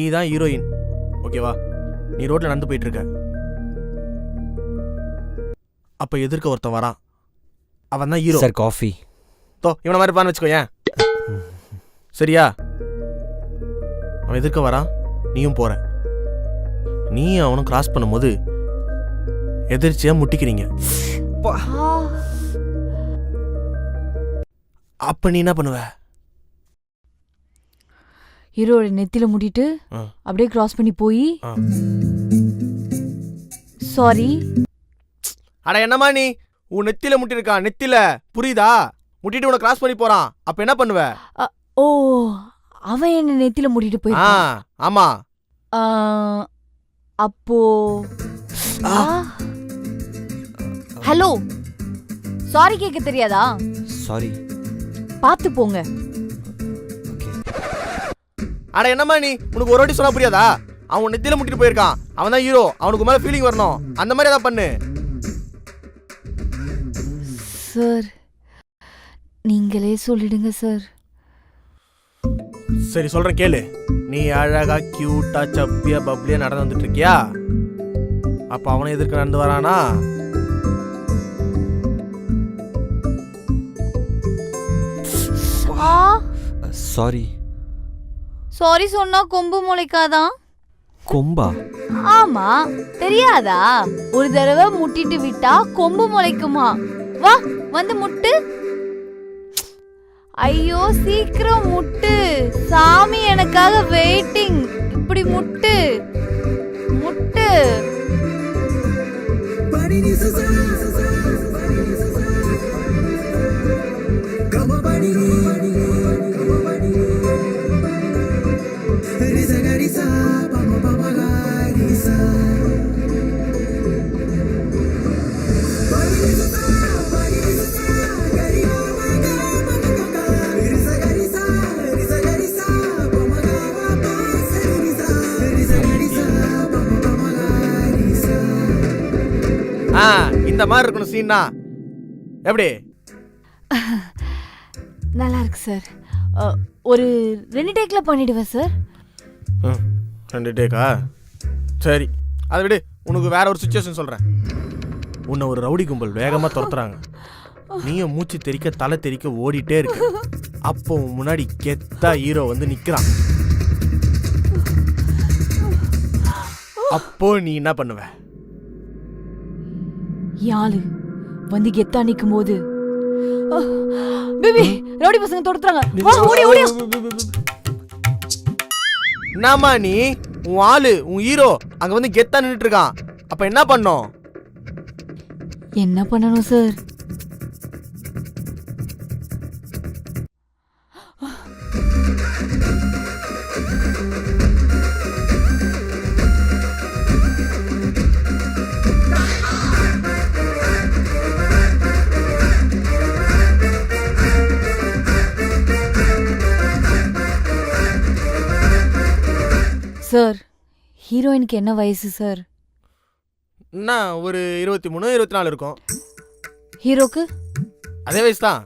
நீ தான் ஹீரோயின் ஓகேவா? நீ ரோட்ல நடந்து போயிட்டு இருக்க அப்ப எதிர்க்க ஒருத்தன் வரான். அவன் தான் ஹீரோ சார் காஃபி தோ இவனை மாதிரி பான்னு வச்சுக்கோ ஏன் சரியா? அவன் எதிர்க்க வரான். நீயும் போற. நீ அவனும் கிராஸ் பண்ணும்போது எதிர்ச்சியா முட்டிக்கிறீங்க. அப்ப நீ என்ன பண்ணுவ? ஹீரோட நெத்தில முட்டிட்டு ஆ. அப்படியே கிராஸ் பண்ணி போய். சாரி அட என்னம்மா நீ? உன் நெத்தில முட்டிருக்கான் நெத்தில புரியுதா? முட்டிட்டு உன கிராஸ் பண்ணி போறான். அப்ப என்ன பண்ணுவ? ஓ அவன் என்ன நெத்தில முட்டிட்டு போயிருக்கான். ஆமா. அப்போ. ஹலோ சாரி கேட்க தெரியாதா? சாரி பார்த்து போங்க. அட என்னம்மா நீ? உனக்கு ஒரு வாட்டி சொன்னா புரியாதா? அவன் உன் நெத்தில முட்டிட்டு போயிருக்கான். அவன் தான் ஹீரோ அவனுக்கு மேல ஃபீலிங் வரணும். அந்த மாதிரி ஏதாவது பண்ணு. சார் நீங்களே சொல்லிடுங்க சார். சரி சொல்றேன் கேளு. நீ அழகா கியூட்டா சப்பியா பப்ளியா நடந்து வந்துட்டு இருக்கியா அப்ப அவனை எதிர்க்க நடந்து வரானா? சாரி சாரி சொன்னா கொம்பு முளைக்காதான் கொம்பா? ஆமா தெரியாதா? ஒரு தடவை முட்டிட்டு விட்டா கொம்பு முளைக்குமா? வா வந்து முட்டு. ஐயோ சீக்கிரம் முட்டு. சாமி எனக்காக வெயிட்டிங் இப்படி முட்டு. முட்டு. இந்த மாதிரி இருக்கணும் சீன்னா எப்படி? நல்லா இருக்கு சார் ஒரு ரெண்டு டேக்ல பண்ணிடுவேன் சார் ம், ரெண்டு டேக்கா சரி. அதை விடு. உனக்கு வேற ஒரு சுச்சுவேஷன் சொல்றேன். உன்னை ஒரு ரவுடி கும்பல் வேகமா துரத்துறாங்க. நீயும் மூச்சு தெறிக்க தலை தெறிக்க ஓடிட்டே இருக்க. அப்போ முன்னாடி கெத்தா ஹீரோ வந்து நிக்கிறான். அப்போ நீ என்ன பண்ணுவ? யாழு. வந்து கெத்தா நிக்கும் போது பேபி ரவுடி பசங்க தொடுத்துறாங்க வா, ஓடி ஓடி என்னம்மா நீ? உன் ஆளு உன் ஹீரோ அங்க வந்து கெத்தா நின்னுட்டு இருக்கான். அப்ப என்ன பண்ணோம்? என்ன பண்ணணும் சார்? சார் ஹீரோயினுக்கு என்ன வயசு சார்? என்ன ஒரு இருபத்தி மூணு இருபத்தி நாலு இருக்கும். ஹீரோக்கு? அதே வயசு தான்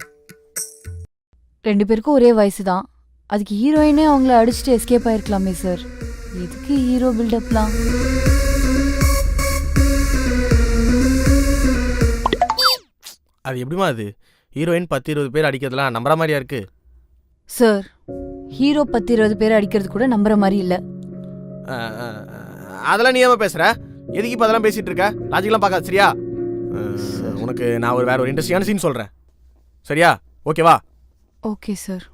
ரெண்டு பேருக்கும் ஒரே வயசு தான் அதுக்கு ஹீரோயினே அவங்கள அடிச்சுட்டு எஸ்கேப் ஆயிருக்கலாமே சார். எதுக்கு ஹீரோ பில்டப்லாம் அது எப்படிமா அது? ஹீரோயின் பத்து இருபது பேர் அடிக்கிறதுலாம் நம்புற மாதிரியா இருக்கு? சார் ஹீரோ பத்து இருபது பேர் அடிக்கிறது கூட நம்புற மாதிரி இல்ல. அதெல்லாம் நீ ஏமா பேசுற? எதுக்கு இப்போ அதெல்லாம் பேசிட்டு இருக்க? லாஜிக்லாம் பார்க்காது சரியா? உனக்கு நான் ஒரு வேற ஒரு இன்ட்ரெஸ்டிங்கான சீன் சொல்றேன். சரியா? ஓகேவா ஓகே சார்